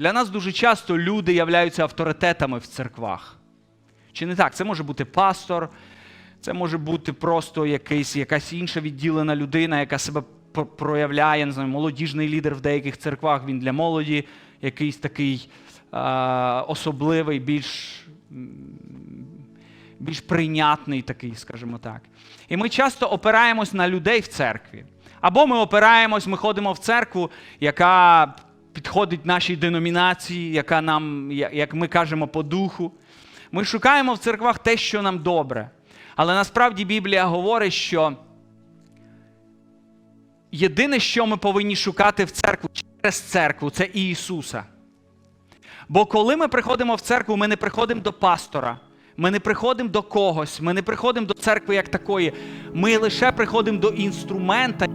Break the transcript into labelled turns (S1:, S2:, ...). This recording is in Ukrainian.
S1: Для нас дуже часто люди являються авторитетами в церквах. Чи не так? Це може бути пастор, це може бути просто якийсь, якась інша відділена людина, яка себе проявляє, не знаю, молодіжний лідер в деяких церквах, він для молоді якийсь такий е, особливий, більш, більш прийнятний такий, скажімо так. І ми часто опираємось на людей в церкві. Або ми опираємось, ми ходимо в церкву, яка підходить нашій деномінації, яка нам, як ми кажемо, по духу. Ми шукаємо в церквах те, що нам добре. Але насправді Біблія говорить, що єдине, що ми повинні шукати в церкву через церкву, це Ісуса. Бо коли ми приходимо в церкву, ми не приходимо до пастора, ми не приходимо до когось, ми не приходимо до церкви як такої. Ми лише приходимо до інструмента,